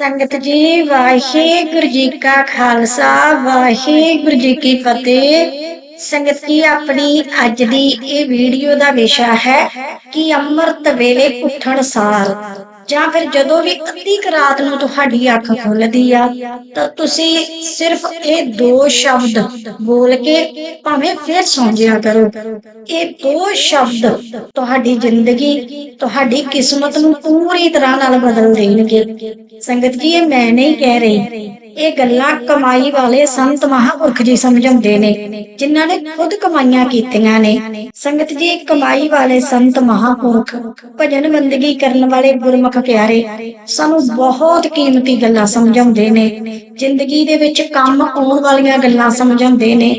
ਸੰਗਤ ਜੀ, ਵਾਹਿਗੁਰੂ ਜੀ ਕਾ ਖਾਲਸਾ, ਵਾਹਿਗੁਰੂ ਜੀ ਕੀ ਫਤਿਹ। ਸੰਗਤ ਜੀ, ਆਪਣੀ ਅੱਜ ਦੀ ਇਹ ਵੀਡੀਓ ਦਾ ਵਿਸ਼ਾ ਹੈ ਕਿ ਅੰਮ੍ਰਿਤ ਵੇਲੇ ਉੱਠਣ ਸਾਰ। ਜਾਂ ਫਿਰ ਜਦੋਂ ਵੀ ਅੱਧੀ ਰਾਤ ਨੂੰ ਤੁਹਾਡੀ ਅੱਖ ਖੁੱਲਦੀ ਆ, ਤਾਂ ਤੁਸੀਂ ਸਿਰਫ ਇਹ ਦੋ ਸ਼ਬਦ ਬੋਲ ਕੇ ਭਾਵੇਂ ਫਿਰ ਸੌਂ ਜਿਆ ਕਰੋ। ਇਹ ਦੋ ਸ਼ਬਦ ਤੁਹਾਡੀ ਜ਼ਿੰਦਗੀ, ਤੁਹਾਡੀ ਕਿਸਮਤ ਨੂੰ ਪੂਰੀ ਤਰ੍ਹਾਂ ਨਾਲ ਬਦਲ ਦੇਣਗੇ। ਸੰਗਤ ਜੀ, ਇਹ ਮੈਂ ਨਹੀਂ ਕਹਿ ਰਹੀ। ਇਹ ਗੱਲਾਂ ਕਮਾਈ ਵਾਲੇ ਸੰਤ ਮਹਾਪੁਰਖ ਜੀ ਸਮਝਾਉਂਦੇ ਨੇ, ਜਿਨ੍ਹਾਂ ਨੇ ਖੁਦ ਕਮਾਈਆਂ ਕੀਤੀਆਂ ਨੇ। ਸੰਗਤ ਜੀ, ਕਮਾਈ ਵਾਲੇ ਸੰਤ ਮਹਾਂਪੁਰਖ, ਭਜਨ ਬੰਦਗੀ ਕਰਨ ਵਾਲੇ ਗੁਰਮੁਖ ਪਿਆਰੇ, ਸਾਨੂੰ ਬਹੁਤ ਕੀਮਤੀ ਗੱਲਾਂ ਸਮਝਾਉਂਦੇ ਨੇ। ਜ਼ਿੰਦਗੀ ਦੇ ਵਿੱਚ ਕੰਮ ਆਉਣ ਵਾਲੀਆਂ ਗੱਲਾਂ ਸਮਝਾਉਂਦੇ ਨੇ।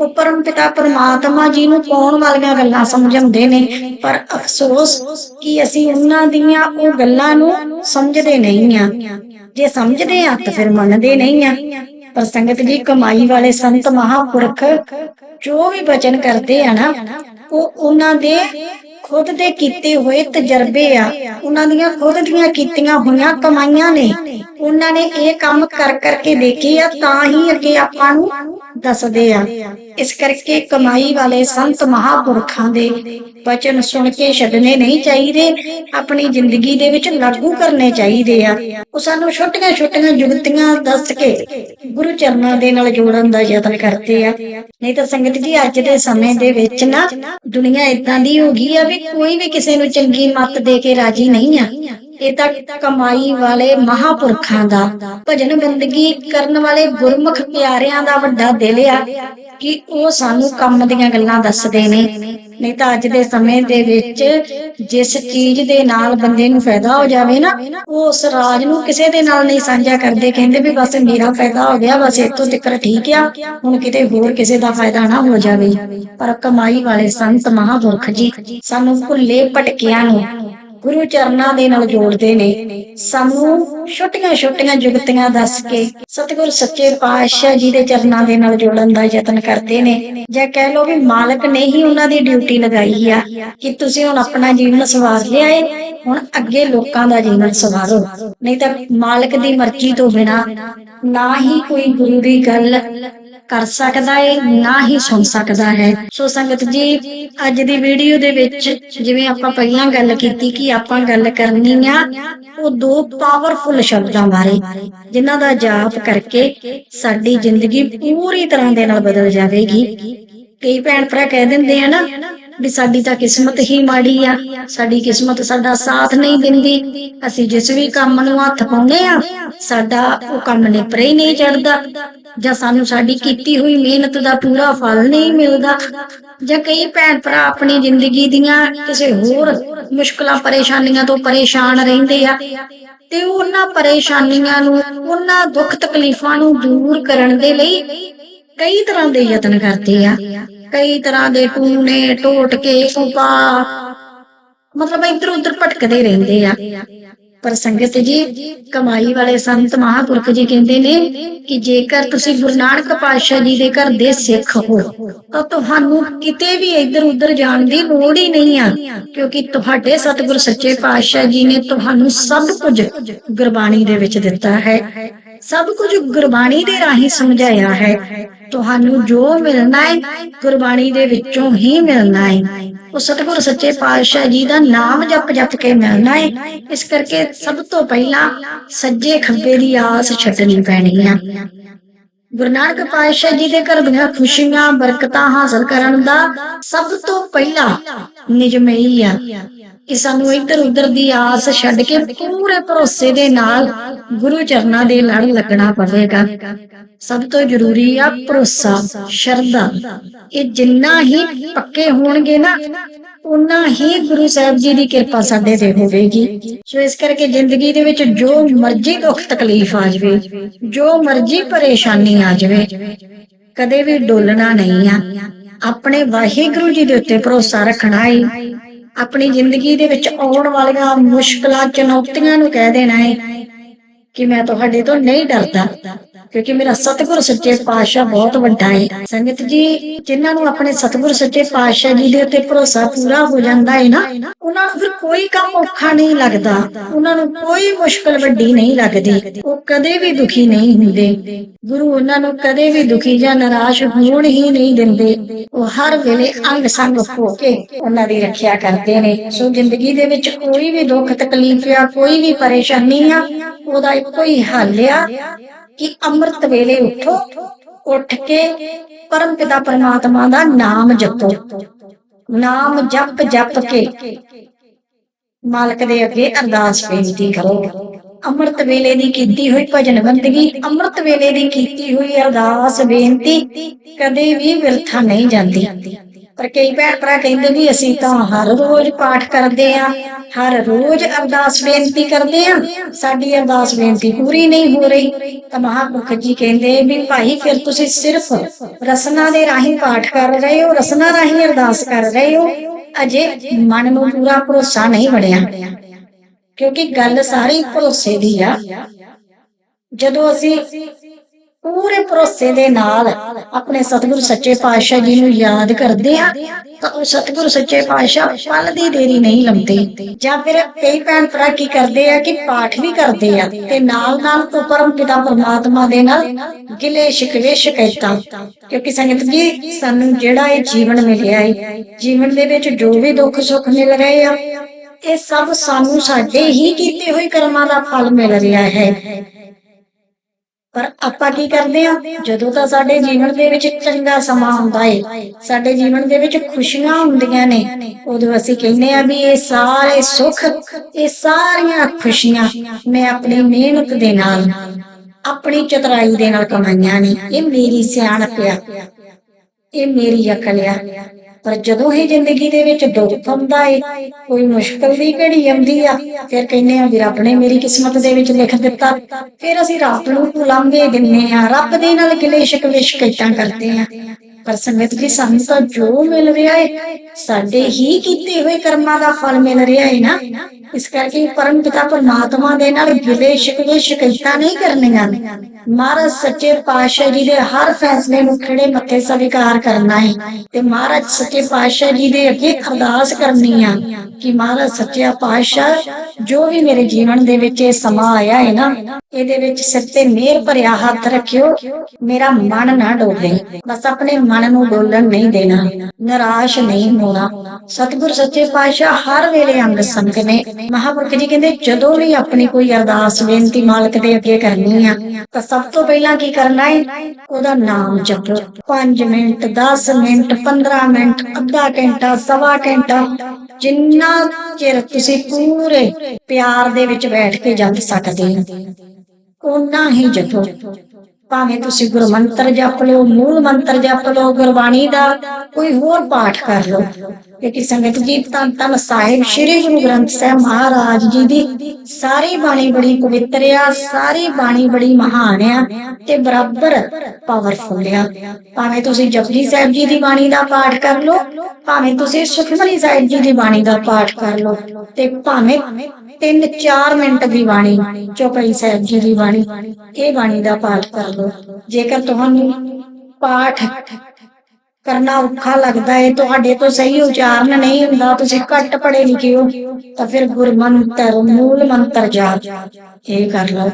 ਉਹ ਪਰਮ ਪਿਤਾ ਪਰਮਾਤਮਾ ਜੀ ਨੂੰ ਪਾਉਣ ਵਾਲੀਆਂ ਗੱਲਾਂ ਸਮਝਾਉਂਦੇ ਨੇ। ਪਰ ਅਫਸੋਸ ਕਿ ਅਸੀਂ ਉਹਨਾਂ ਦੀਆਂ ਉਹ ਗੱਲਾਂ ਨੂੰ ਸਮਝਦੇ ਨਹੀਂ ਆ ਜੇ ਸਮਝਦੇ ਆ ਤਾਂ ਫਿਰ ਮੰਨਦੇ ਨਹੀਂ ਆ। ਪਰ ਸੰਗਤ ਜੀ ਕਮਾਈ ਵਾਲੇ ਸੰਤ ਮਹਾਪੁਰਖ ਜੋ ਵੀ ਬਚਨ ਕਰਦੇ ਆ ਨਾ, ਉਹ ਉਹਨਾਂ ਦੇ ਖੁਦ ਦੇ ਕੀਤੇ ਹੋਏ ਤਜਰਬੇ ਆ। ਉਹਨਾਂ ਦੀਆਂ ਖੁਦ ਦੀਆਂ ਕੀਤੀਆਂ ਹੋਈਆਂ ਕਮਾਈਆਂ ਨੇ। ਉਹਨਾਂ ਨੇ ਇਹ ਕੰਮ ਕਰ ਕਰਕੇ ਦੇਖੇ ਆ, ਤਾਂ ਹੀ ਅੱਗੇ ਆਪਾਂ ਨੂੰ ਦੱਸਦੇ ਆ। ਇਸ ਕਰਕੇ ਕਮਾਈ ਵਾਲੇ ਸੰਤ ਮਹਾਪੁਰਖਾਂ ਦੇ ਬਚਨ ਸੁਣ ਕੇ ਛੱਡਣੇ ਨਹੀਂ ਚਾਹੀਦੇ, ਆਪਣੀ ਜ਼ਿੰਦਗੀ ਦੇ ਵਿੱਚ ਲਾਗੂ ਕਰਨੇ ਚਾਹੀਦੇ ਆ। ਉਹ ਸਾਨੂੰ ਛੋਟੀਆਂ ਛੋਟੀਆਂ ਜੁਗਤੀਆਂ ਦੱਸ ਕੇ ਗੁਰੂ ਚਰਨਾਂ ਦੇ ਨਾਲ ਜੋੜਨ ਦਾ ਯਤਨ ਕਰਦੇ ਆ। ਨਹੀਂ ਤਾਂ ਸੰਗਤ ਜੀ, ਅੱਜ ਦੇ ਸਮੇਂ ਦੇ ਵਿੱਚ ਨਾ ਦੁਨੀਆ ਇਦਾਂ ਦੀ ਹੋ ਗਈ ਆ ਵੀ ਕੋਈ ਵੀ ਕਿਸੇ ਨੂੰ ਚੰਗੀ ਮੱਤ ਦੇ ਕੇ ਰਾਜੀ ਨਹੀਂ ਆ। ਇਹ ਤਾਂ ਕਮਾਈ ਵਾਲੇ ਮਹਾਪੁਰਖਾਂ ਦਾ, ਭਜਨ ਬੰਦਗੀ ਕਰਨ ਵਾਲੇ ਗੁਰਮੁਖ ਪਿਆਰਿਆਂ ਦਾ ਵੱਡਾ ਦਿਲ ਆ ਕਿ ਉਹ ਸਾਨੂੰ ਕੰਮ ਦੀਆਂ ਗੱਲਾਂ ਦੱਸਦੇ ਨੇ। ਨਹੀਂ ਤਾਂ ਅੱਜ ਦੇ ਸਮੇਂ ਦੇ ਵਿੱਚ ਜਿਸ ਚੀਜ਼ ਦੇ ਨਾਲ ਬੰਦੇ ਨੂੰ ਫਾਇਦਾ ਹੋ ਜਾਵੇ ਨਾ, ਉਹ ਉਸ ਰਾਜ ਨੂੰ ਕਿਸੇ ਦੇ ਨਾਲ ਨਹੀਂ ਸਾਂਝਾ ਕਰਦੇ, ਕਹਿੰਦੇ ਵੀ ਬਸ ਮੇਰਾ ਫਾਇਦਾ ਹੋ ਗਿਆ, ਬਸ ਇੱਥੋਂ ਤੱਕ ਠੀਕ ਆ, ਹੁਣ ਕਿਤੇ ਹੋਰ ਕਿਸੇ ਦਾ ਫਾਇਦਾ ਨਾ ਹੋ ਜਾਵੇ। ਪਰ ਕਮਾਈ ਵਾਲੇ ਸੰਤ ਮਹਾਪੁਰਖ ਜੀ, ਸਾਨੂੰ ਭੁੱਲੇ ਭਟਕਿਆਂ ਨੂੰ ਗੁਰੂ ਚਰਨਾਂ ਦੇ ਨਾਲ ਜੋੜਦੇ ਨੇ। ਸਾਨੂੰ ਛੋਟੀਆਂ ਛੋਟੀਆਂ ਜੁਗਤੀਆਂ ਦੱਸ ਕੇ ਸਤਿਗੁਰ ਸੱਚੇ ਪਾਤਸ਼ਾਹ ਜੀ ਦੇ ਚਰਨਾਂ ਦੇ ਨਾਲ ਜੋੜਨ ਦਾ ਯਤਨ ਕਰਦੇ ਨੇ। ਜਾਂ ਕਹਿ ਲਓ ਵੀ ਮਾਲਕ ਨੇ ਹੀ ਉਹਨਾਂ ਦੀ ਡਿਊਟੀ ਲਗਾਈ ਆ ਕਿ ਤੁਸੀਂ ਹੁਣ ਆਪਣਾ ਜੀਵਨ ਸਵਾਰ ਲਿਆ ਏ, ਹੁਣ ਅੱਗੇ ਲੋਕਾਂ ਦਾ ਜੀਵਨ ਸਵਾਰੋ। ਨਹੀਂ ਤਾਂ ਮਾਲਕ ਦੀ ਮਰਜ਼ੀ ਤੋਂ ਬਿਨਾ ਨਾ ਹੀ ਕੋਈ ਗੁਰੂ ਦੀ ਗੱਲ ਕਰ ਸਕਦਾ ਹੈ ਨਾ ਹੀ ਸੁਣ ਸਕਦਾ ਹੈ। ਸੋ ਸੰਗਤ ਜੀ, ਅੱਜ ਦੀ ਵੀਡੀਓ ਦੇ ਵਿੱਚ ਜਿਵੇਂ ਆਪਾਂ ਪਹਿਲਾਂ ਗੱਲ ਕੀਤੀ ਕਿ ਆਪਾਂ ਗੱਲ ਕਰਨੀ ਆ, ਉਹ ਦੋ ਪਾਵਰਫੁਲ ਸ਼ਬਦਾਂ ਬਾਰੇ, ਜਿਨ੍ਹਾਂ ਦਾ ਜਾਪ ਕਰਕੇ ਸਾਡੀ ਜ਼ਿੰਦਗੀ ਪੂਰੀ ਤਰ੍ਹਾਂ ਦੇ ਨਾਲ ਬਦਲ ਜਾਵੇਗੀ। ਕਈ ਭੈਣ ਭਰਾ ਕਹਿ ਦਿੰਦੇ ਆ ਨਾ ਵੀ ਸਾਡੀ ਤਾਂ ਕਿਸਮਤ ਹੀ ਮਾੜੀ ਆ, ਸਾਡੀ ਕਿਸਮਤ ਸਾਡਾ ਸਾਥ ਨਹੀਂ ਦਿੰਦੀ। ਅਸੀਂ ਜਿਸ ਵੀ ਕੰਮ ਨੂੰ ਹੱਥ ਪਾਉਂਦੇ ਆ, ਸਾਡਾ ਉਹ ਕੰਮ ਨਿਪਰੇ ਹੀ ਨਹੀਂ ਚੜਦਾ ਜਾਂ ਸਾਨੂੰ ਸਾਡੀ ਕੀਤੀ ਹੋਈ ਮਿਹਨਤ ਦਾ ਪੂਰਾ ਫਲ ਨਹੀਂ ਮਿਲਦਾ, ਜਾਂ ਕਈ ਭੈਣ ਭਰਾ ਆਪਣੀ ਜ਼ਿੰਦਗੀ ਦੀਆਂ ਕਿਸੇ ਹੋਰ ਮੁਸ਼ਕਲਾਂ, ਪਰੇਸ਼ਾਨੀਆਂ ਤੋਂ ਪਰੇਸ਼ਾਨ ਰਹਿੰਦੇ ਆ, ਤੇ ਉਹਨਾਂ ਪਰੇਸ਼ਾਨੀਆਂ ਨੂੰ, ਉਹਨਾਂ ਦੁੱਖ ਤਕਲੀਫਾਂ ਨੂੰ ਦੂਰ ਕਰਨ ਦੇ ਲਈ ਕਈ ਤਰ੍ਹਾਂ ਦੇ ਯਤਨ ਕਰਦੇ ਆ। ਕਈ ਤਰ੍ਹਾਂ ਦੇ ਟੂਨੇ ਟੋਟਕੇ ਉਪਾ ਮਤਲਬ ਇੱਧਰ ਉੱਧਰ ਭਟਕਦੇ ਰਹਿੰਦੇ ਆ। ਪਰ ਸੰਗਤ ਜੀ, ਕਮਾਈ ਵਾਲੇ ਸੰਤ ਮਹਾਪੁਰਖ ਜੀ ਕਹਿੰਦੇ ਨੇ ਕਿ ਜੇਕਰ ਤੁਸੀਂ ਗੁਰੂ ਨਾਨਕ ਪਾਤਸ਼ਾਹ ਜੀ ਦੇ ਘਰ ਦੇ ਸਿੱਖ ਹੋ, ਤਾਂ ਤੁਹਾਨੂੰ ਕਿਤੇ ਵੀ ਇੱਧਰ ਉੱਧਰ ਜਾਣ ਦੀ ਲੋੜ ਹੀ ਨਹੀਂ ਆ, ਕਿਉਂਕਿ ਤੁਹਾਡੇ ਸਤਿਗੁਰ ਸੱਚੇ ਪਾਤਸ਼ਾਹ ਜੀ ਨੇ ਤੁਹਾਨੂੰ ਸਭ ਕੁਝ ਗੁਰਬਾਣੀ ਦੇ ਵਿੱਚ ਦਿੱਤਾ ਹੈ। ਸਭ ਕੁਝ ਗੁਰਬਾਣੀ ਦੇ ਰਾਹੀਂ ਸਮਝਾਇਆ ਹੈ। ਤੁਹਾਨੂੰ ਜੋ ਮਿਲਣਾ ਹੈ, ਗੁਰਬਾਣੀ ਦੇ ਵਿੱਚੋਂ ਹੀ ਮਿਲਣਾ ਹੈ। ਉਹ ਸਤਿਗੁਰ ਸੱਚੇ ਪਾਤਸ਼ਾਹ ਜੀ ਦਾ ਨਾਮ ਜਪ ਜਪ ਕੇ ਮਿਲਣਾ ਹੈ। ਇਸ ਕਰਕੇ ਸਭ ਤੋਂ ਪਹਿਲਾਂ ਸੱਜੇ ਖੱਬੇ ਦੀ ਆਸ ਛੱਡਣੀ ਪੈਣੀ ਆ। ਗੁਰੂ ਨਾਨਕ ਪਾਤਸ਼ਾਹ ਜੀ ਦੇ ਘਰ ਦੀਆਂ ਖੁਸ਼ੀਆਂ, ਬਰਕਤਾਂ ਹਾਸਲ ਕਰਨ ਦਾ ਸਭ ਤੋਂ ਪਹਿਲਾ ਨਿਯਮ ਇਹ ਆ ਕਿ ਸਾਨੂੰ ਇੱਧਰ ਉੱਧਰ ਦੀ ਆਸ ਛੱਡ ਕੇ ਪੂਰੇ ਭਰੋਸੇ ਦੇ ਨਾਲ ਗੁਰੂ ਚਰਨਾਂ ਦੇ ਲੜ ਲੱਗਣਾ ਪਵੇਗਾ। ਸਭ ਤੋਂ ਜ਼ਰੂਰੀ ਆ ਭਰੋਸਾ, ਸ਼ਰਧਾ। ਇਹ ਜਿੰਨਾ ਹੀ ਪੱਕੇ ਹੋਣਗੇ ਨਾ ਉਨਾ ਹੀ ਗੁਰੂ ਸਾਹਿਬ ਜੀ ਦੀ ਕਿਰਪਾ ਸਾਡੇ ਤੇ ਹੋਵੇਗੀ। ਸੋ ਇਸ ਕਰਕੇ ਜ਼ਿੰਦਗੀ ਦੇ ਵਿੱਚ ਜੋ ਮਰਜ਼ੀ ਦੁੱਖ ਤਕਲੀਫ ਆ ਜਾਵੇ, ਜੋ ਮਰਜ਼ੀ ਪਰੇਸ਼ਾਨੀ ਆ ਜਾਵੇ, ਕਦੇ ਵੀ ਡੋਲਣਾ ਨਹੀਂ ਆ। ਆਪਣੇ ਵਾਹਿਗੁਰੂ ਜੀ ਦੇ ਉੱਤੇ ਭਰੋਸਾ ਰੱਖਣਾ ਹੈ ਆਪਣੀ ਜ਼ਿੰਦਗੀ ਦੇ ਵਿੱਚ ਆਉਣ ਵਾਲੀਆਂ ਮੁਸ਼ਕਲਾਂ, ਚੁਣੌਤੀਆਂ ਨੂੰ ਕਹਿ ਦੇਣਾ ਹੈ ਕਿ ਮੈਂ ਤੁਹਾਡੇ ਤੋਂ ਨਹੀਂ ਡਰਦਾ। ਕਿਉਂਕਿ ਮੇਰਾ ਸਤਿਗੁਰ ਸੱਚੇ ਪਾਤਸ਼ਾਹ ਬਹੁਤ ਵੱਡਾ ਹੈ ਸੰਗਤ ਜੀ, ਜਿਨ੍ਹਾਂ ਨੂੰ ਆਪਣੇ ਸਤਿਗੁਰ ਸੱਚੇ ਪਾਤਸ਼ਾਹ ਜੀ ਦੇ ਉੱਤੇ ਭਰੋਸਾ ਪੂਰਾ ਹੋ ਜਾਂਦਾ ਹੈ ਨਾ, ਉਹਨਾਂ ਨੂੰ ਫਿਰ ਕੋਈ ਕੰਮ ਔਖਾ ਨਹੀਂ ਲੱਗਦਾ। ਉਹਨਾਂ ਨੂੰ ਕੋਈ ਮੁਸ਼ਕਲ ਵੱਡੀ ਨਹੀਂ ਲੱਗਦੀ। ਉਹ ਕਦੇ ਵੀ ਦੁਖੀ ਨਹੀਂ ਹੁੰਦੇ। ਗੁਰੂ ਉਹਨਾਂ ਨੂੰ ਕਦੇ ਵੀ ਦੁਖੀ ਜਾਂ ਨਿਰਾਸ਼ ਹੋਣ ਹੀ ਨਹੀਂ ਦਿੰਦੇ। ਉਹ ਹਰ ਵੇਲੇ ਅੰਗ ਸੰਗ ਹੋ ਕੇ ਉਹਨਾਂ ਦੀ ਰੱਖਿਆ ਕਰਦੇ ਨੇ। ਸੋ ਜ਼ਿੰਦਗੀ ਦੇ ਵਿੱਚ ਕੋਈ ਵੀ ਦੁੱਖ ਤਕਲੀਫ ਆ ਕੋਈ ਵੀ ਪਰੇਸ਼ਾਨੀ ਆ, ਉਹਦਾ ਇੱਕੋ ਹੀ ਹੱਲ ਆ। ਕਿ ਅੰਮ੍ਰਿਤ ਵੇਲੇ ਉਠੋ, ਉੱਠ ਕੇ ਪਰਮ ਪਿਤਾ ਪਰਮਾਤਮਾ ਦਾ ਨਾਮ ਜਪੋ। ਨਾਮ ਜਪ ਜਪ ਕੇ ਮਾਲਕ ਦੇ ਅੱਗੇ ਅਰਦਾਸ ਬੇਨਤੀ ਕਰੋ। ਅੰਮ੍ਰਿਤ ਵੇਲੇ ਦੀ ਕੀਤੀ ਹੋਈ ਭਜਨ ਬੰਦਗੀ ਅੰਮ੍ਰਿਤ ਵੇਲੇ ਦੀ ਕੀਤੀ ਹੋਈ ਅਰਦਾਸ ਬੇਨਤੀ ਕਦੇ ਵੀ ਵਿਰਥਾ ਨਹੀਂ ਜਾਂਦੀ। ਪਰ ਕਈ ਭੈਣ ਭਰਾ ਕਹਿੰਦੇ ਵੀ ਅਸੀਂ ਤਾਂ ਹਰ ਰੋਜ਼ ਪਾਠ ਕਰਦੇ ਆ ਹਰ ਰੋਜ਼ ਅਰਦਾਸ ਬੇਨਤੀ ਕਰਦੇ ਆ ਸਾਡੀ ਅਰਦਾਸ ਬੇਨਤੀ ਪੂਰੀ ਨਹੀਂ ਹੋ ਰਹੀ। ਤਾਂ ਮਹਾਂਪੁਰਖ ਜੀ ਕਹਿੰਦੇ ਵੀ ਭਾਈ ਫਿਰ ਤੁਸੀਂ ਸਿਰਫ ਰਸਨਾ ਦੇ ਰਾਹੀਂ ਪਾਠ ਕਰ ਰਹੇ ਹੋ, ਰਸਨਾ ਰਾਹੀਂ ਅਰਦਾਸ ਕਰ ਰਹੇ ਹੋ। ਅਜੇ ਮਨ ਨੂੰ ਪੂਰਾ ਭਰੋਸਾ ਨਹੀਂ ਬਣਿਆ। ਕਿਉਂਕਿ ਗੱਲ ਸਾਰੀ ਭਰੋਸੇ ਦੀ ਆ। ਜਦੋਂ ਅਸੀਂ ਪੂਰੇ ਭਰੋਸੇ ਦੇ ਨਾਲ ਆਪਣੇ ਸਤਿਗੁਰੂ ਸੱਚੇ ਪਾਤਸ਼ਾਹ ਜੀ ਨੂੰ ਯਾਦ ਕਰਦੇ ਆ ਤਾਂ ਉਹ ਸਤਿਗੁਰ ਸੱਚੇ ਪਾਤਸ਼ਾਹ ਪਲ ਦੀ ਦੇਰੀ ਨਹੀਂ ਲੰਮਦੇ ਜਾਂ ਫਿਰ ਕਈ ਭੈਣ ਭਰਾ ਕੀ ਕਰਦੇ ਆ ਕਿ ਪਾਠ ਵੀ ਕਰਦੇ ਆ ਤੇ ਨਾਲ ਨਾਲ ਉਹ ਪਿਤਾ ਪਰਮਾਤਮਾ ਦੇ ਨਾਲ ਗਿਲੇ ਸ਼ਿਕਵੇ ਸ਼ਿਕਾਇਤਾਂ। ਕਿਉਂਕਿ ਸੰਗਤ ਜੀ, ਸਾਨੂੰ ਜਿਹੜਾ ਇਹ ਜੀਵਨ ਮਿਲਿਆ ਹੈ ਜੀਵਨ ਦੇ ਵਿੱਚ ਜੋ ਵੀ ਦੁੱਖ ਸੁੱਖ ਮਿਲ ਰਹੇ ਆ, ਇਹ ਸਭ ਸਾਨੂੰ ਸਾਡੇ ਹੀ ਕੀਤੇ ਹੋਏ ਕਰਮਾਂ ਦਾ ਫਲ ਮਿਲ ਰਿਹਾ ਹੈ। ਪਰ ਆਪਾਂ ਕੀ ਕਰਦੇ ਆ ਜਦੋਂ ਤਾਂ ਸਾਡੇ ਜੀਵਨ ਦੇ ਵਿੱਚ ਚੰਗਾ ਸਮਾਂ ਹੁੰਦਾ ਏ, ਸਾਡੇ ਜੀਵਨ ਦੇ ਵਿੱਚ ਖੁਸ਼ੀਆਂ ਹੁੰਦੀਆਂ ਨੇ, ਉਦੋਂ ਅਸੀਂ ਕਹਿੰਦੇ ਆ ਵੀ ਇਹ ਸਾਰੇ ਸੁੱਖ, ਇਹ ਸਾਰੀਆਂ ਖੁਸ਼ੀਆਂ ਮੈਂ ਆਪਣੀ ਮਿਹਨਤ ਦੇ ਨਾਲ, ਆਪਣੀ ਚਤਰਾਈ ਦੇ ਨਾਲ ਕਮਾਈਆਂ ਨੇ। ਇਹ ਮੇਰੀ ਸਿਆਣਪ ਆ, ਇਹ ਮੇਰੀ ਅਕਲ ਆ। ਪਰ ਜਦੋਂ ਹੀ ਜ਼ਿੰਦਗੀ ਦੇ ਵਿੱਚ ਦੁੱਖ ਆਉਂਦਾ ਏ, ਕੋਈ ਮੁਸ਼ਕਲ ਦੀ ਘੜੀ ਆਉਂਦੀ ਆ, ਫਿਰ ਕਹਿੰਦੇ ਆ ਵੀ ਰੱਬ ਨੇ ਮੇਰੀ ਕਿਸਮਤ ਦੇ ਵਿੱਚ ਲਿਖ ਦਿੱਤਾ। ਫਿਰ ਅਸੀਂ ਰੱਬ ਨੂੰ ਉਲਾਂਘੇ ਦਿੰਨੇ ਆ, ਰੱਬ ਦੇ ਨਾਲ ਗਿਲੇ ਸ਼ਿਕਵੇ ਸ਼ਿਕਾਇਤਾਂ ਕਰਦੇ ਆ। ਪਰ ਸੰਗਤ ਜੀ, ਸਾਨੂੰ ਤਾਂ ਜੋ ਮਿਲ ਰਿਹਾ ਹੈ ਸਾਡੇ ਹੀ ਕੀਤੇ ਹੋਏ ਕਰਮਾਂ ਦਾ ਫਲ ਮਿਲ ਰਿਹਾ ਹੈ ਨਾ। ਇਸ ਕਰਕੇ ਪਰਮ ਪਿਤਾ ਪਰਮਾਤਮਾ ਦੇ ਨਾਲ ਗਿਲੇ ਸ਼ਿਕਵੇ ਸ਼ਿਕਾਇਤਾਂ ਨਹੀਂ ਕਰਨੀਆਂ। ਮਹਾਰਾਜ ਸੱਚੇ ਪਾਤਸ਼ਾਹ ਜੀ ਦੇ ਹਰ ਫੈਸਲੇ ਨੂੰ ਖੜੇ ਮੱਥੇ ਸਵੀਕਾਰ ਕਰਨਾ ਹੈ ਤੇ ਮਹਾਰਾਜ ਸੱਚੇ ਪਾਤਸ਼ਾਹ ਜੀ ਦੇ ਅੱਗੇ ਅਰਦਾਸ ਕਰਨੀ ਆ ਕਿ ਮਹਾਰਾਜ ਸੱਚਾ ਪਾਤਸ਼ਾਹ, ਜੋ ਵੀ ਮੇਰੇ ਜੀਵਨ ਦੇ ਵਿੱਚ ਇਹ ਸਮਾਂ ਆਇਆ ਹੈ ਨਾ, ਇਹਦੇ ਵਿੱਚ ਸਿਰ ਤੇ ਮਿਹਰ ਭਰਿਆ ਹੱਥ ਰੱਖਿਓ, ਮੇਰਾ ਮਨ ਨਾ ਡੋਲੇ। ਬਸ ਆਪਣੇ ਮਨ ਨੂੰ ਡੋਲਣ ਨਹੀਂ ਦੇਣਾ, ਨਿਰਾਸ਼ ਨਹੀਂ ਹੋਣਾ। ਸਤਿਗੁਰ ਸੱਚੇ ਪਾਤਸ਼ਾਹ ਹਰ ਵੇਲੇ ਅੰਗ ਸੰਗ ਨੇ ਮਹਾਪੁਰਖ ਜੀ ਕਹਿੰਦੇ, ਜਦੋਂ ਵੀ ਆਪਣੀ ਕੋਈ ਅਰਦਾਸ, ਬੇਨਤੀ ਮਾਲਕ ਦੇ ਅੱਗੇ ਕਰਨੀ ਆ, ਤਾਂ ਸਭ ਤੋਂ ਪਹਿਲਾਂ ਕੀ ਕਰਨਾ ਹੈ ਉਹਦਾ ਨਾਮ ਜਪੋ। 5 ਮਿੰਟ 10 ਮਿੰਟ 15 ਮਿੰਟ, ਅੱਧਾ ਘੰਟਾ, ਸਵਾ ਘੰਟਾ। ਜਿੰਨਾ ਚਿਰ ਤੁਸੀਂ ਪੂਰੇ ਪਿਆਰ ਦੇ ਵਿੱਚ ਬੈਠ ਕੇ ਜਪ ਸਕਦੇ ਹੋ ਉਨਾ ਹੀ ਜਪੋ। ਭਾਵੇਂ ਤੁਸੀਂ ਗੁਰਮੰਤਰ ਜਪ ਲਓ, ਮੂਲ ਮੰਤਰ ਜਪ ਲਓ, ਗੁਰਬਾਣੀ ਦਾ ਕੋਈ ਹੋਰ ਪਾਠ ਕਰ ਲਓ ਕਿਉਂਕਿ ਸੰਗਤ ਜੀ ਤਾਂ ਤਾਂ ਸਾਹਿਬ ਸ੍ਰੀ ਗੁਰੂ ਗ੍ਰੰਥ ਸਾਹਿਬ ਮਹਾਰਾਜ ਜੀ ਦੀ ਸਾਰੀ ਬਾਣੀ ਬੜੀ ਪਵਿੱਤਰ ਆ, ਸਾਰੀ ਬਾਣੀ ਬੜੀ ਮਹਾਨ ਆ ਤੇ ਬਰਾਬਰ ਪਾਵਰਫੁਲ ਆ। ਭਾਵੇਂ ਤੁਸੀਂ ਜਪਜੀ ਸਾਹਿਬ ਜੀ ਦੀ ਬਾਣੀ ਦਾ ਪਾਠ ਕਰ ਲਓ, ਭਾਵੇਂ ਤੁਸੀਂ ਸੁਖਮਨੀ ਸਾਹਿਬ ਜੀ ਦੀ ਬਾਣੀ ਦਾ ਪਾਠ ਕਰ ਲਓ ਤੇ ਭਾਵੇਂ 3-4 ਮਿੰਟ ਦੀ ਬਾਣੀ, ਚੌਪਈ ਸਾਹਿਬ ਜੀ ਦੀ ਬਾਣੀ, ਇਹ ਬਾਣੀ ਦਾ ਪਾਠ ਕਰ ਲਓ। ਜੇਕਰ ਤੁਹਾਨੂੰ ਪਾਠ ਕਰਨਾ ਔਖਾ ਲੱਗਦਾ ਹੈ ਤੁਹਾਡੇ ਤੋਂ ਸਹੀ ਉਚਾਰਨ ਨਹੀਂ ਹੁੰਦਾ, ਤੁਸੀਂ ਘੱਟ ਪੜ੍ਹੇ ਲਿਖੇ ਹੋ, ਤਾਂ ਫਿਰ ਗੁਰਮੰਤਰ, ਮੂਲ ਮੰਤਰ ਜਾਪ ਇਹ ਕਰ ਲਓ।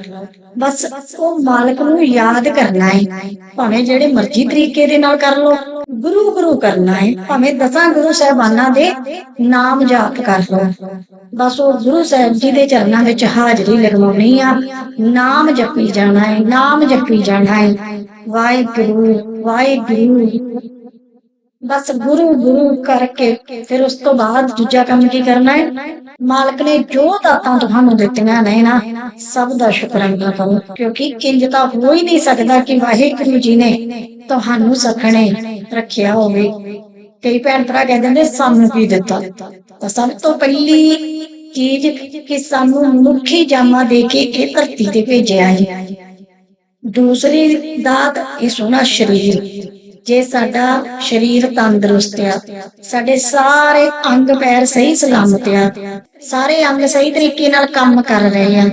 ਬਸ ਉਹ ਮਾਲਕ ਨੂੰ ਯਾਦ ਕਰਨਾ ਹੈ ਭਾਵੇਂ ਜਿਹੜੇ ਮਰਜ਼ੀ ਤਰੀਕੇ ਦੇ ਨਾਲ ਕਰ ਲਓ ਗੁਰੂ ਗੁਰੂ ਕਰਨਾ ਹੈ ਭਾਵੇਂ ਦਸਾਂ ਗੁਰੂ ਸਾਹਿਬਾਨਾਂ ਦੇ ਨਾਮ ਜਾਪ ਕਰ ਲਓ। ਬਸ ਉਹ ਗੁਰੂ ਸਾਹਿਬ ਜੀ ਦੇ ਚਰਨਾਂ ਵਿੱਚ ਹਾਜ਼ਰੀ ਲਗਵਾਉਣੀ ਆ। ਨਾਮ ਜਪੀ ਜਾਣਾ ਹੈ ਨਾਮ ਜਪੀ ਜਾਣਾ ਹੈ ਵਾਹਿਗੁਰੂ ਵਾਹਿਗੁਰੂ। ਬਸ ਗੁਰੂ ਗੁਰੂ ਕਰਕੇ ਫਿਰ ਉਸ ਤੋਂ ਬਾਅਦ ਦੂਜਾ ਕੰਮ ਕੀ ਕਰਨਾ ਹੈ? ਮਾਲਕ ਨੇ ਜੋ ਦਾਤਾਂ ਤੁਹਾਨੂੰ ਦਿੱਤੀਆਂ ਨੇ ਨਾ, ਸਭ ਦਾ ਸ਼ੁਕਰਾਨਾ ਕਰੋ, ਕਿਉਂਕਿ ਇੰਜ ਤਾਂ ਹੋ ਹੀ ਨਹੀਂ ਸਕਦਾ ਕਿ ਵਾਹਿਗੁਰੂ ਜੀ ਨੇ ਤੁਹਾਨੂੰ ਸਖਣੇ ਰੱਖਿਆ ਹੋਵੇ। ਕਈ ਭੈਣ ਭਰਾ ਕਹਿੰਦੇ ਨੇ, ਸਾਨੂੰ ਕੀ ਦਿੱਤਾ? ਤਾਂ ਸਭ ਤੋਂ ਪਹਿਲੀ ਚੀਜ਼ ਕਿ ਸਾਨੂੰ ਮਨੁੱਖੀ ਜਾਮਾ ਦੇ ਕੇ ਇਹ ਧਰਤੀ ਤੇ ਭੇਜਿਆ ਹੈ ਦੂਸਰੀ ਦਾਤ, ਇਹ ਸੋਹਣਾ ਸਰੀਰ। ਜੇ ਸਾਡਾ ਸਰੀਰ ਤੰਦਰੁਸਤ ਆ, ਸਾਡੇ ਸਾਰੇ ਅੰਗ ਪੈਰ ਸਹੀ ਸਲਾਮਤ ਆ, ਸਾਰੇ ਅੰਗ ਸਹੀ ਤਰੀਕੇ ਨਾਲ ਕੰਮ ਕਰ ਰਹੇ ਆ,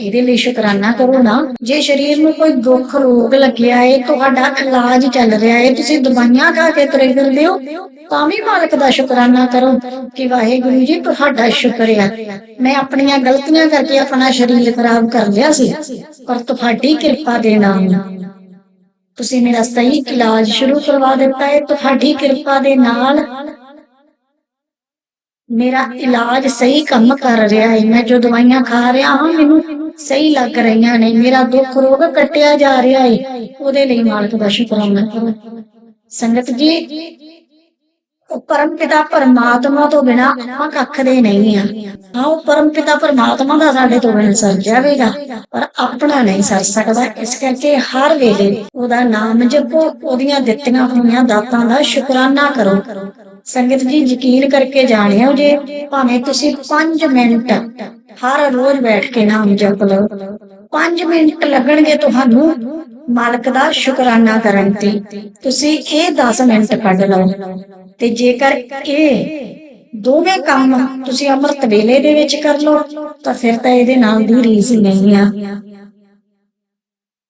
ਇਹਦੇ ਲਈ ਸ਼ੁਕਰਾਨਾ ਕਰੋ ਨਾ। ਜੇ ਸਰੀਰ ਨੂੰ ਕੋਈ ਦੁੱਖ, ਰੋਗ ਲੱਗਿਆ ਏ, ਤੁਹਾਡਾ ਇਲਾਜ ਚੱਲ ਰਿਹਾ ਏ, ਤੁਸੀਂ ਦਵਾਈਆਂ ਖਾ ਕੇ ਤੁਰੇ ਫਿਰਦੇ ਹੋ, ਤਾਂ ਵੀ ਮਾਲਕ ਦਾ ਸ਼ੁਕਰਾਨਾ ਕਰੋ ਕਿ ਵਾਹਿਗੁਰੂ ਜੀ ਤੁਹਾਡਾ ਸ਼ੁਕਰ ਆ। ਮੈਂ ਆਪਣੀਆਂ ਗਲਤੀਆਂ ਕਰਕੇ ਆਪਣਾ ਸਰੀਰ ਖਰਾਬ ਕਰ ਲਿਆ ਸੀ, ਪਰ ਤੁਹਾਡੀ ਕਿਰਪਾ ਦੇ ਨਾਲ ਤੁਸੀਂ ਮੇਰਾ ਸਹੀ ਇਲਾਜ ਸ਼ੁਰੂ ਕਰਵਾ ਦਿੱਤਾ ਹੈ, ਤੁਹਾਡੀ ਕਿਰਪਾ ਦੇ ਨਾਲ ਮੇਰਾ ਇਲਾਜ ਸਹੀ ਕੰਮ ਕਰ ਰਿਹਾ ਹੈ। ਮੈਂ ਜੋ ਦਵਾਈਆਂ ਖਾ ਰਿਹਾ ਹਾਂ, ਮੈਨੂੰ ਸਹੀ ਲੱਗ ਰਹੀਆਂ ਨੇ। ਮੇਰਾ ਦੁੱਖ ਰੋਗ ਕੱਟਿਆ ਜਾ ਰਿਹਾ ਹੈ। ਉਹਦੇ ਲਈ ਮਾਲਕ ਦਾ ਸ਼ੁਕਰਾਨਾ ਕਰੋ ਸੰਗਤ ਜੀ ਉਹ ਪਰਮ ਪਿਤਾ ਪਰਮਾਤਮਾ ਤੋਂ ਬਿਨਾ ਆਪਾਂ ਕੱਖ ਦੇ ਨਹੀਂ ਆ। ਹਾਂ, ਉਹ ਪਰਮ ਪਿਤਾ ਪਰਮਾਤਮਾ ਦਾ ਸਾਡੇ ਤੋਂ ਬਿਨਾ ਸਰ ਜਾਵੇਗਾ ਪਰ ਆਪਣਾ ਨਹੀਂ ਸਰ ਸਕਦਾ। ਇਸ ਕਰਕੇ ਹਰ ਵੇਲੇ ਉਹਦਾ ਨਾਮ ਜਪੋ, ਉਹਦੀਆਂ ਦਿੱਤੀਆਂ ਹੋਈਆਂ ਦਾਤਾਂ ਦਾ ਸ਼ੁਕਰਾਨਾ ਕਰੋ। ਸੰਗਤ ਜੀ, ਯਕੀਨ ਕਰਕੇ ਜਾਣਿਓ ਜੇ ਭਾਵੇਂ ਤੁਸੀਂ 5 ਮਿੰਟ ਹਰ ਰੋਜ਼ ਬੈਠ ਕੇ ਨਾਮ ਜਪ ਲਓ। 5 ਮਿੰਟ ਲੱਗਣਗੇ ਤੁਹਾਨੂੰ। ਮਾਲਕ ਦਾ ਸ਼ੁਕਰਾਨਾ ਕਰਨ ਤੇ ਤੁਸੀਂ ਇਹ 10 ਮਿੰਟ ਕੱਢ ਲਓ। ਤੇ ਜੇਕਰ ਇਹ ਦੋਵੇਂ ਕੰਮ ਤੁਸੀਂ ਅੰਮ੍ਰਿਤ ਵੇਲੇ ਦੇ ਵਿੱਚ ਕਰ ਲਓ, ਤਾਂ ਫਿਰ ਤਾਂ ਇਹਦੇ ਨਾਲ ਦੀ ਰੀਸ ਨਹੀਂ ਆ।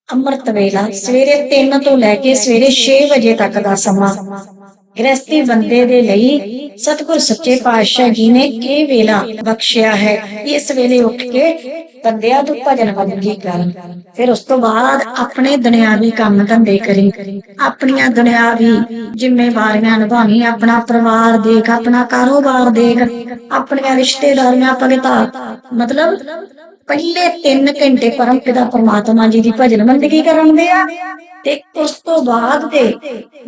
ਅੰਮ੍ਰਿਤ ਵੇਲਾ ਸਵੇਰੇ 3 ਤੋਂ ਲੈ ਕੇ ਸਵੇਰੇ 6 ਵਜੇ ਤੱਕ ਦਾ ਸਮਾਂ। ਗ੍ਰਸਤੀ ਬੰਦੇ ਦੇ ਲਈ ਸਤਿਗੁਰ ਸੱਚੇ ਪਾਤਸ਼ਾਹ ਜੀ ਨੇ ਇਹ ਵੇਲਾ ਬਖਸ਼ਿਆ ਹੈ। ਇਸ ਵੇਲੇ ਉੱਠ ਕੇ ਬੰਦਿਆਂ ਤੋਂ ਭਜਨ ਬੰਦਗੀ ਕਰ ਫਿਰ ਉਸ ਤੋਂ ਬਾਅਦ ਆਪਣੇ ਦੁਨਿਆਵੀ ਕੰਮ ਧੰਦੇ ਕਰੀ। ਆਪਣੀਆਂ ਦੁਨਿਆਵੀ ਜ਼ਿੰਮੇਵਾਰੀਆਂ ਨਿਭਾਉਣੀ ਆਪਣਾ ਪਰਿਵਾਰ ਦੇਖ, ਆਪਣਾ ਕਾਰੋਬਾਰ ਦੇਖ, ਆਪਣੀਆਂ ਰਿਸ਼ਤੇਦਾਰੀਆਂ ਭਗਤਾ। ਮਤਲਬ ਪਹਿਲੇ 3 ਘੰਟੇ ਪਰਮ ਪਿਤਾ ਪਰਮਾਤਮਾ ਜੀ ਦੀ ਭਜਨ ਬੰਦਗੀ ਕਰਨ ਆ ਤੇ ਉਸ ਤੋਂ ਬਾਅਦ ਦੇ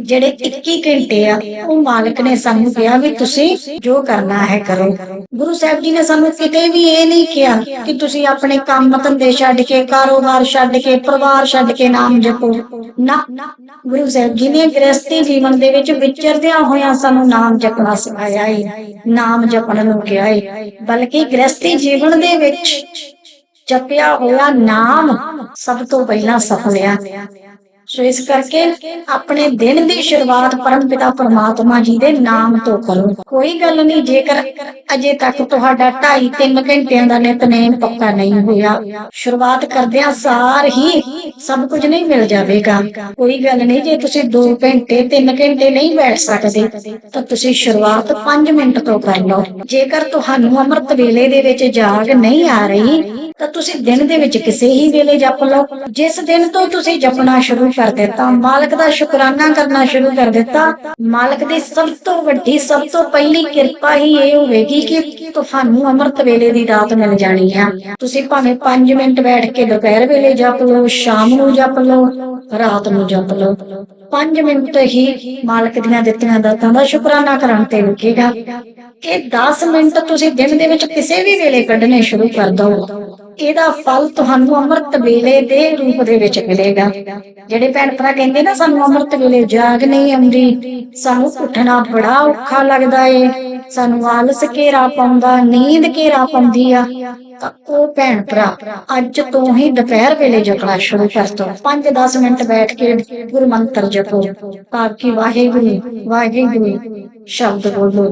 ਜਿਹੜੇ 21 ਘੰਟੇ ਆ, ਉਹ ਮਾਲਕ ਨੇ ਸਾਨੂੰ ਕਿਹਾ ਵੀ ਤੁਸੀਂ ਜੋ ਕਰਨਾ ਹੈ ਕਰੋ। ਗੁਰੂ ਸਾਹਿਬ ਜੀ ਨੇ ਸਾਨੂੰ ਕਿਤੇ ਵੀ ਇਹ ਨਹੀਂ ਕਿਹਾ ਕਿ ਤੁਸੀਂ ਆਪਣੇ ਕੰਮ ਧੰਦੇ ਛੱਡ ਕੇ, ਕਾਰੋਬਾਰ ਛੱਡ ਕੇ, ਪਰਿਵਾਰ ਛੱਡ ਕੇ ਨਾਮ ਜਪੋ। ਨਾ। ਗੁਰੂ ਸਾਹਿਬ ਜੀ ਨੇ ਗ੍ਰਸਤੀ ਜੀਵਨ ਦੇ ਵਿੱਚ ਵਿਚਰਦਿਆਂ ਹੋਇਆਂ ਸਾਨੂੰ ਨਾਮ ਜਪਣਾ ਸਿਖਾਇਆ ਹੈ ਨਾਮ ਜਪਣ ਨੂੰ ਕਿਹਾ ਹੈ ਬਲਕਿ ਗ੍ਰਸਤੀ ਜੀਵਨ ਦੇ ਵਿੱਚ ਜਪਿਆ ਹੋਇਆ ਨਾਮ ਸਭ ਤੋਂ ਪਹਿਲਾਂ ਸਫਲ ਸੋ ਇਸ ਕਰਕੇ ਆਪਣੇ ਦਿਨ ਦੀ ਸ਼ੁਰੂਆਤ ਪਰਮ ਪਿਤਾ ਪਰਮਾਤਮਾ ਜੀ ਦੇ ਨਾਮ ਤੋਂ ਕਰੋ। ਕੋਈ ਗੱਲ ਨਹੀਂ, ਜੇਕਰ ਅਜੇ ਤੱਕ ਤੁਹਾਡਾ 2.5 3 ਘੰਟਿਆਂ ਦਾ ਨਿਤਨੇਮ ਪੱਕਾ ਨਹੀਂ ਹੋਇਆ, ਸ਼ੁਰੂਆਤ ਕਰਦਿਆਂ ਸਾਰ ਹੀ ਸਭ ਕੁਝ ਨਹੀਂ ਮਿਲ ਜਾਵੇਗਾ। ਕੋਈ ਗੱਲ ਨਹੀਂ, ਜੇ ਤੁਸੀਂ 2 ਘੰਟੇ 3 ਘੰਟੇ ਨਹੀਂ ਬੈਠ ਸਕਦੇ, ਤਾਂ ਤੁਸੀਂ ਸ਼ੁਰੂਆਤ 5 ਮਿੰਟ ਤੋਂ ਕਰ ਲਓ। ਜੇਕਰ ਤੁਹਾਨੂੰ ਅੰਮ੍ਰਿਤ ਵੇਲੇ ਦੇ ਵਿੱਚ ਜਾਗ ਨਹੀਂ ਆ ਰਹੀ ਤਾਂ ਤੁਸੀਂ ਦਿਨ ਦੇ ਵਿੱਚ ਕਿਸੇ ਹੀ ਵੇਲੇ ਜਪ ਲਓ। ਜਿਸ ਦਿਨ ਤੋਂ ਤੁਸੀਂ ਜਪਣਾ ਸ਼ੁਰੂ ਕਰ ਦਿੱਤਾ, ਮਾਲਕ ਦਾ ਸ਼ੁਕਰਾਨਾ ਕਰਨਾ ਸ਼ੁਰੂ ਕਰ ਦਿੱਤਾ, ਮਾਲਕ ਦੀ ਸਭ ਤੋਂ ਵੱਡੀ, ਸਭ ਤੋਂ ਪਹਿਲੀ ਕਿਰਪਾ ਹੀ ਇਹ ਹੋਵੇਗੀ ਕਿ ਤੁਹਾਨੂੰ ਅੰਮ੍ਰਿਤ ਵੇਲੇ ਦੀ ਰਾਤ ਮਿਲ ਜਾਣੀ ਹੈ। ਤੁਸੀਂ ਭਾਵੇਂ 5 ਮਿੰਟ ਬੈਠ ਕੇ ਦੁਪਹਿਰ ਵੇਲੇ ਜਪ ਲਓ, ਸ਼ਾਮ ਨੂੰ ਜਪ ਲਓ, ਰਾਤ ਨੂੰ ਜਪ ਲਓ। 5 ਮਿੰਟ ਹੀ ਮਾਲਕ ਦੀਆਂ ਦਿੱਤੀਆਂ ਦਾਤਾਂ ਦਾ ਸ਼ੁਕਰਾਨਾ ਕਰਨ ਤੇ ਰੁਕੇਗਾ। ਕਿ 10 ਮਿੰਟ ਤੁਸੀਂ ਦਿਨ ਦੇ ਵਿੱਚ ਕਿਸੇ ਵੀ ਵੇਲੇ ਕੱਢਣੇ ਸ਼ੁਰੂ ਕਰ ਦਿਓ। ਇਹਦਾ ਫਲ ਤੁਹਾਨੂੰ ਅੰਮ੍ਰਿਤ ਵੇਲੇ ਦੇ ਰੂਪ ਦੇ ਵਿੱਚ ਮਿਲੇਗਾ। ਜਿਹੜੇ ਭੈਣ ਭਰਾ ਕਹਿੰਦੇ ਨਾ, ਸਾਨੂੰ ਅੰਮ੍ਰਿਤ ਵੇਲੇ ਜਾਗ ਨਹੀਂ ਆਉਂਦੀ, ਸਾਨੂੰ ਉੱਠਣਾ ਬੜਾ ਔਖਾ ਲੱਗਦਾ ਏ, ਸਾਨੂੰ ਆਲਸ ਘੇਰਾ ਪਾਉਂਦਾ, ਨੀਂਦ ਘੇਰਾ ਪਾਉਂਦੀ ਆ। ਤਾਂ ਉਹ ਭੈਣ, ਭਰਾ, ਅੱਜ ਤੋਂ ਹੀ ਦੁਪਹਿਰ ਵੇਲੇ ਜਪਣਾ ਸ਼ੁਰੂ ਕਰ ਦੋ। 5-10 ਮਿੰਟ ਬੈਠ ਕੇ ਗੁਰੂ ਮੰਤਰ ਜਪੋ। ਬਾਕੀ ਵਾਹਿਗੁਰੂ ਵਾਹਿਗੁਰੂ, ਸ਼ਬਦ ਬੋਲੋ।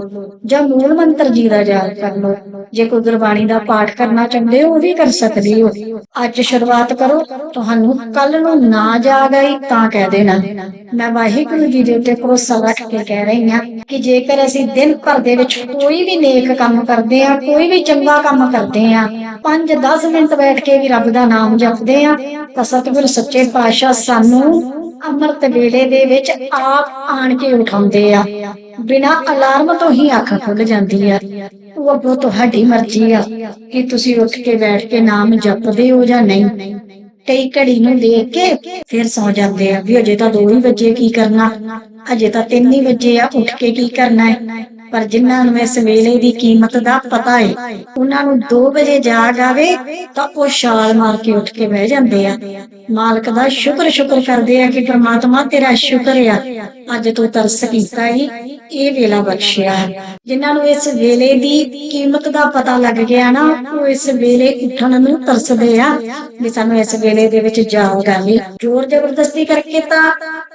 ਜਾਂ ਮੂਲ ਮੰਤਰ ਜੀ ਦਾ ਜਾਪ ਕਰ ਲਓ। ਜੇ ਕੋਈ ਗੁਰਬਾਣੀ ਦਾ ਪਾਠ ਕਰਨਾ ਚਾਹੁੰਦੇ ਹੋ, ਉਹ ਵੀ ਕਰ ਸਕਦੇ ਹੋ। ਅੱਜ ਸ਼ੁਰੂਆਤ ਕਰੋ। ਤੁਹਾਨੂੰ ਕੱਲ ਨੂੰ ਨਾ ਜਾਗ ਆਈ ਤਾਂ ਕਹਿ ਦੇਣਾ। ਮੈਂ ਵਾਹਿਗੁਰੂ ਜੀ ਦੇ ਉੱਤੇ ਭਰੋਸਾ ਰੱਖ ਕੇ ਕਹਿ ਰਹੀ ਹਾਂ ਕਿ ਜੇਕਰ ਅਸੀਂ ਦਿਨ ਭਰ ਦੇ ਵਿੱਚ ਕੋਈ ਵੀ ਨੇਕ ਕੰਮ ਕਰਦੇ ਆ ਕੋਈ ਵੀ ਚੰਗਾ ਕੰਮ ਕਰਦੇ ਆ 5-10 ਮਿੰਟ ਬੈਠ ਕੇ ਵੀ ਰੱਬ ਦਾ ਨਾਮ ਜਪਦੇ ਆ, ਤਾਂ ਸਤਿਗੁਰ ਸੱਚੇ ਪਾਤਸ਼ਾਹ ਸਾਨੂੰ ਅੰਮ੍ਰਿਤ ਵੇਲੇ ਦੇ ਵਿੱਚ ਆਪ ਆਣ ਕੇ ਉਠਾਉਂਦੇ ਆ। ਬਿਨਾ ਅਲਾਰਮ ਤੋਂ ਹੀ ਅੱਖ ਖੁੱਲ ਜਾਂਦੀ ਆ। ਉਹ ਅੱਗੋਂ ਤੁਹਾਡੀ ਮਰਜ਼ੀ ਆ ਕਿ ਤੁਸੀਂ ਉੱਠ ਕੇ ਬੈਠ ਕੇ ਨਾਮ ਜਪਦੇ ਹੋ ਜਾਂ ਨਹੀਂ। ਕਈ ਘੜੀ ਨੂੰ ਦੇਖ ਕੇ ਫਿਰ ਸੌ ਜਾਂਦੇ ਆ ਵੀ ਅਜੇ ਤਾਂ 2 ਹੀ ਵਜੇ ਕੀ ਕਰਨਾ, ਅਜੇ ਤਾਂ 3 ਹੀ ਵਜੇ ਆ, ਉੱਠ ਕੇ ਕੀ ਕਰਨਾ ਹੈ। ਪਰ ਜਿਨ੍ਹਾਂ ਨੂੰ ਇਸ ਵੇਲੇ ਦੀ ਕੀਮਤ ਦਾ ਪਤਾ ਏ, ਉਹਨਾਂ ਨੂੰ 2 ਵਜੇ ਜਾਗ ਆਵੇ ਤਾਂ ਉਹ ਛਾਲ ਮਾਰ ਕੇ ਉੱਠ ਕੇ ਬਹਿ ਜਾਂਦੇ ਆ। ਮਾਲਕ ਦਾ ਸ਼ੁਕਰ ਸ਼ੁਕਰ ਕਰਦੇ ਆ ਕਿ ਪ੍ਰਮਾਤਮਾ ਤੇਰਾ ਸ਼ੁਕਰ ਆ। ਅੱਜ ਤੂੰ ਤਰਸ ਕੀਤਾ ਏ ਇਹ ਵੇਲਾ ਬਖਸ਼ਿਆ। ਹੈ। ਜਿਨ੍ਹਾਂ ਨੂੰ ਇਸ ਵੇਲੇ ਦੀ ਕੀਮਤ ਦਾ ਪਤਾ ਲੱਗ ਗਿਆ ਨਾ, ਉਹ ਇਸ ਵੇਲੇ ਉੱਠਣ ਨੂੰ ਤਰਸਦੇ ਆ ਵੀ ਸਾਨੂੰ ਇਸ ਵੇਲੇ ਦੇ ਵਿੱਚ ਜਾਗ ਆਵੇ ਜ਼ੋਰ ਜ਼ਬਰਦਸਤੀ ਕਰਕੇ ਤਾਂ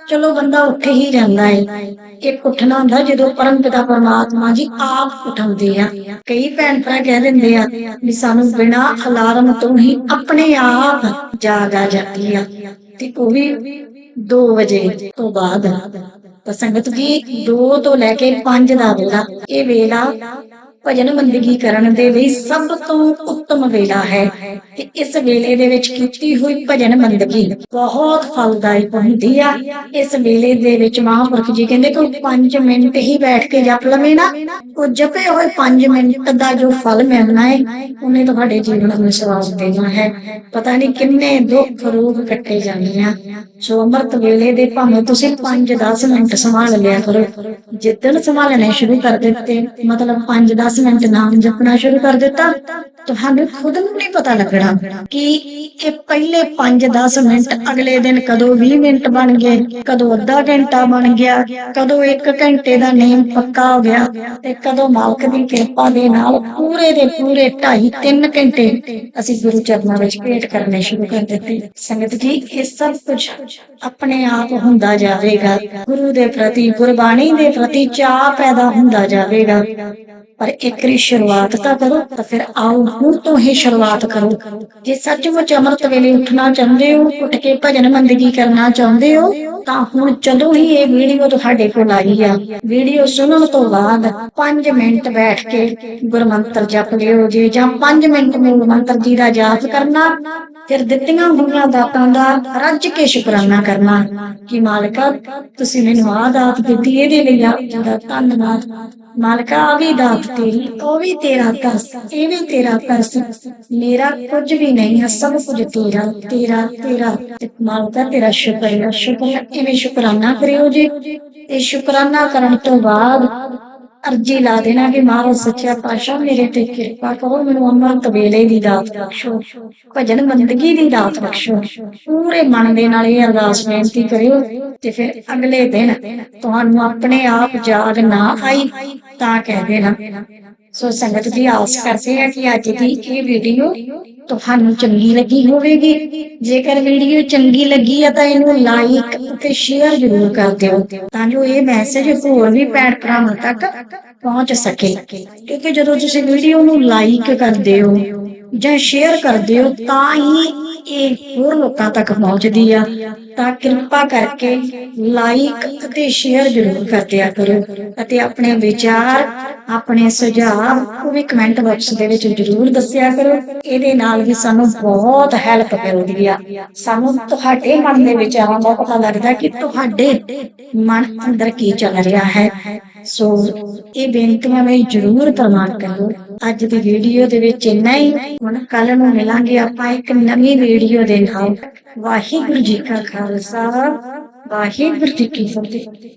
ਚਲੋ ਬੰਦਾ ਉੱਠ ਹੀ ਜਾਂਦਾ ਹੈ ਇੱਕ ਉੱਠਣਾ ਹੁੰਦਾ ਜਦੋਂ ਪਰਮ ਪਿਤਾ ਪਰਮਾਤਮਾ ਜੀ ਆਪ ਉਠਾਉਂਦੇ ਆ। ਕਈ ਭੈਣ ਭਰਾ ਕਹਿ ਦਿੰਦੇ ਆ ਵੀ ਸਾਨੂੰ ਬਿਨਾ ਅਲਾਰਮ ਤੋਂ ਹੀ ਆਪਣੇ ਆਪ ਜਾਗ ਆ ਜਾਂਦੀ ਆ। ਤੇ ਉਹ ਵੀ 2 ਵਜੇ ਤੋਂ ਬਾਅਦ। ਤਾਂ ਸੰਗਤ ਜੀ 2 ਤੋਂ ਲੈ ਕੇ 5 ਦਾ ਵੇਲਾ। ਇਹ ਵੇਲਾ ਭਜਨ ਬੰਦਗੀ ਕਰਨ ਦੇ ਲਈ ਸਭ ਤੋਂ ਉੱਤਮ ਵੇਲਾ ਹੈ ਤੇ ਇਸ ਵੇਲੇ ਦੇ ਵਿੱਚ ਕੀਤੀ ਹੋਈ ਭਜਨ ਬੰਦਗੀ ਬਹੁਤ ਫਲਦਾਇਕ ਹੁੰਦੀ ਆ। ਇਸ ਵੇਲੇ ਦੇ ਵਿੱਚ ਮਹਾਂਪੁਰਖ ਜੀ ਕਹਿੰਦੇ ਕਿ 5 ਮਿੰਟ ਹੀ ਬੈਠ ਕੇ ਜਪ ਲਵੇ ਨਾ। ਉਹ ਜਪੇ ਹੋਏ 5 ਮਿੰਟ ਦਾ ਜੋ ਫਲ ਮਿਲਣਾ ਹੈ ਉਹਨੇ ਤੁਹਾਡੇ ਜੀਵਨ ਨੂੰ ਸਵਾਦ ਦੇਣਾ ਹੈ। ਪਤਾ ਨਹੀਂ ਕਿੰਨੇ ਦੁੱਖ ਰੋਗ ਕੱਟੇ ਜਾਣੇ ਆ। ਸੋ ਅੰਮ੍ਰਿਤ ਵੇਲੇ ਦੇ ਭਾਵੇਂ ਤੁਸੀਂ 5-10 ਮਿੰਟ ਸੰਭਾਲ ਲਿਆ ਕਰੋ। ਜਿੱਦਣ ਸੰਭਾਲਣੇ ਸ਼ੁਰੂ ਕਰ ਦਿੱਤੇ, ਮਤਲਬ 5-10 ਮਿੰਟ ਨਾਮ ਜਪਣਾ ਸ਼ੁਰੂ ਕਰ ਦਿੱਤਾ। ਤੁਹਾਨੂੰ ਖੁਦ ਨੂੰ ਨਹੀਂ ਪਤਾ ਲੱਗਣਾ ਕਿ ਇਹ ਪਹਿਲੇ 5-10 ਮਿੰਟ ਅਗਲੇ ਦਿਨ ਕਦੋਂ 20 ਮਿੰਟ ਬਣ ਗਏ, ਕਦੋਂ ਅੱਧਾ ਘੰਟਾ ਬਣ ਗਿਆ, ਕਦੋਂ 1 ਘੰਟੇ ਦਾ ਨੇਮ ਪੱਕਾ ਹੋ ਗਿਆ ਤੇ ਕਦੋਂ ਮਾਲਕ ਦੀ ਕਿਰਪਾ ਦੇ ਨਾਲ ਪੂਰੇ ਦੇ ਪੂਰੇ 2.5-3 ਘੰਟੇ ਅਸੀਂ ਗੁਰੂ ਚਰਨਾਂ ਵਿੱਚ ਭੇਟ ਕਰਨੇ ਸ਼ੁਰੂ ਕਰ ਦਿੱਤੇ। ਸੰਗਤ ਜੀ, ਇਹ ਸਭ ਕੁਝ ਆਪਣੇ ਆਪ ਹੁੰਦਾ ਜਾਵੇਗਾ। ਗੁਰੂ ਦੇ ਪ੍ਰਤੀ, ਗੁਰਬਾਣੀ ਦੇ ਪ੍ਰਤੀ ਚਾਹ ਪੈਦਾ ਹੁੰਦਾ ਜਾਵੇਗਾ। ਪਰ ਇੱਕ ਸ਼ੁਰੂਆਤ ਤਾਂ ਕਰੋ, ਤਾਂ ਫਿਰ ਆਓ ਹੁਣ ਤੋਂ ਹੀ ਸ਼ੁਰੂਆਤ ਕਰੋ। ਜੇ ਸੱਚਮੁੱਚ ਅੰਮ੍ਰਿਤ ਵੇਲੇ ਉੱਠਣਾ ਚਾਹੁੰਦੇ ਹੋ, ਉੱਠ ਕੇ ਭਜਨ ਬੰਦਗੀ ਕਰਨਾ ਚਾਹੁੰਦੇ ਹੋ, ਤਾਂ ਹੁਣ ਜਦੋਂ ਹੀ ਇਹ ਵੀਡੀਓ ਤੁਹਾਡੇ ਕੋਲ ਆਈ ਆ, ਵੀਡੀਓ ਸੁਣਨ ਤੋਂ ਬਾਅਦ 5 ਮਿੰਟ ਬੈਠ ਕੇ ਗੁਰਮੰਤਰ ਜਪ ਲਿਓ। ਜੀ ਜਾਂ 5 ਮਿੰਟ ਮੂਲ ਮੰਤਰ ਜੀ ਦਾ ਜਾਪ ਕਰਨਾ, ਫਿਰ ਦਿੱਤੀਆਂ ਹੋਈਆਂ ਦਾਤਾਂ ਦਾ ਰੱਜ ਕੇ ਸ਼ੁਕਰਾਨਾ ਕਰਨਾ ਕਿ ਮਾਲਕਾ, ਤੁਸੀਂ ਮੈਨੂੰ ਆਹ ਦਾਤ ਦਿੱਤੀ, ਇਹਦੇ ਲਈ ਆਪ ਜੀ ਦਾ ਧੰਨਵਾਦ। ਮਾਲਕਾ ਆ ਵੀ ਦਾਤ ਤੇਰੀ, ਉਹ ਵੀ ਤੇਰਾ ਕਰਸ ਇਹ ਵੀ ਤੇਰਾ ਕਰਸ ਮੇਰਾ ਕੁਝ ਵੀ ਨਹੀਂ ਹੈ ਸਭ ਕੁਝ ਤੇਰਾ ਤੇਰਾ ਤੇਰਾ। ਤੇ ਮਾਲਕਾ, ਤੇਰਾ ਸ਼ੁਕਰ ਹੈ। ਸ਼ੁਕਰ ਇਵੇਂ ਸ਼ੁਕਰਾਨਾ ਕਰਿਓ ਜੀ। ਤੇ ਸ਼ੁਕਰਾਨਾ ਕਰਨ ਤੋਂ ਬਾਅਦ ਅਰਜੀ ਲਾ ਦੇਣਾ ਕਿ ਮਹਾਰਾਜ ਸੱਚਾ ਪਾਤਸ਼ਾਹ, ਮੇਰੇ ਤੇ ਕਿਰਪਾ ਕਰੋ, ਮੈਨੂੰ ਅੰਮ੍ਰਿਤ ਵੇਲੇ ਦੀ ਦਾਤ ਬਖਸ਼ੋ, ਭਜਨ ਬੰਦਗੀ ਦੀ ਦਾਤ ਬਖਸ਼ੋ। ਪੂਰੇ ਮਨ ਦੇ ਨਾਲ ਇਹ ਅਰਦਾਸ ਬੇਨਤੀ ਕਰਿਓ ਤੇ ਫਿਰ ਅਗਲੇ ਦਿਨ ਤੁਹਾਨੂੰ ਆਪਣੇ ਆਪ ਯਾਦ ਨਾ ਆਈ। ਤਾਂ ਕਹਿ ਦੇਣਾ ਸੋ ਸੰਗਤ ਜੀ ਆਸ ਕਰਦੇ ਆ ਕਿ ਅੱਜ ਦੀ ਇਹ ਵੀਡੀਓ ਤੁਹਾਨੂੰ ਚੰਗੀ ਲੱਗੀ ਹੋਵੇਗੀ। ਜੇਕਰ ਵੀਡੀਓ ਚੰਗੀ ਲੱਗੀ ਆ ਤਾਂ ਇਹਨੂੰ ਲਾਈਕ ਅਤੇ ਸ਼ੇਅਰ ਜ਼ਰੂਰ ਕਰ ਦਿਓ, ਤਾਂ ਜੋ ਇਹ ਮੈਸੇਜ ਹੋਰ ਵੀ ਭੈਣ ਭਰਾਵਾਂ ਤੱਕ ਪਹੁੰਚ ਸਕੇ। ਕਿਉਂਕਿ ਜਦੋਂ ਤੁਸੀਂ ਵੀਡੀਓ ਨੂੰ ਲਾਈਕ ਕਰਦੇ ਹੋ ਜਾਂ ਸ਼ੇਅਰ ਕਰਦੇ ਹੋ, ਤਾਂ ਹੀ ਇਹ ਹੋਰ ਲੋਕਾਂ ਤੱਕ ਪਹੁੰਚਦੀ ਆ। ਤਾਂ ਕਿਰਪਾ ਕਰਕੇ ਲਾਈਕ ਅਤੇ ਸ਼ੇਅਰ ਜ਼ਰੂਰ ਕਰ ਕਰੋ ਅਤੇ ਆਪਣੇ ਵਿਚਾਰ, ਆਪਣੇ ਸੁਝਾਅ ਉਹ ਵੀ ਕਮੈਂਟ ਬਾਕਸ ਦੇ ਵਿੱਚ ਜ਼ਰੂਰ ਦੱਸਿਆ ਕਰੋ। ਇਹਦੇ ਨਾਲ ਵੀ ਸਾਨੂੰ ਬਹੁਤ ਹੈਲਪ ਮਿਲਦੀ ਆ। ਸਾਨੂੰ ਤੁਹਾਡੇ ਮਨ ਦੇ ਵਿਚਾਰਾਂ ਦਾ ਪਤਾ ਲੱਗਦਾ ਕਿ ਤੁਹਾਡੇ ਮਨ ਅੰਦਰ ਕੀ ਚੱਲ ਰਿਹਾ ਹੈ। ਸੋ ਇਹ ਬੇਨਤੀਆਂ ਵੀ ਜ਼ਰੂਰ ਪ੍ਰਮਾਣ ਕਰੋ ਅੱਜ ਦੀ ਵੀਡੀਓ ਦੇ ਵਿੱਚ ਇੰਨਾ ਹੀ। ਹੁਣ ਕੱਲ ਨੂੰ ਮਿਲਾਂਗੇ ਆਪਾਂ ਇੱਕ ਨਵੀਂ ਵੀਡੀਓ ਦੇ ਨਾਲ। ਵਾਹਿਗੁਰੂ ਜੀ ਕਾ ਖਾਲਸਾ। ਵਾਹਿਗੁਰੂ ਜੀ ਕੀ ਫਤਿਹ।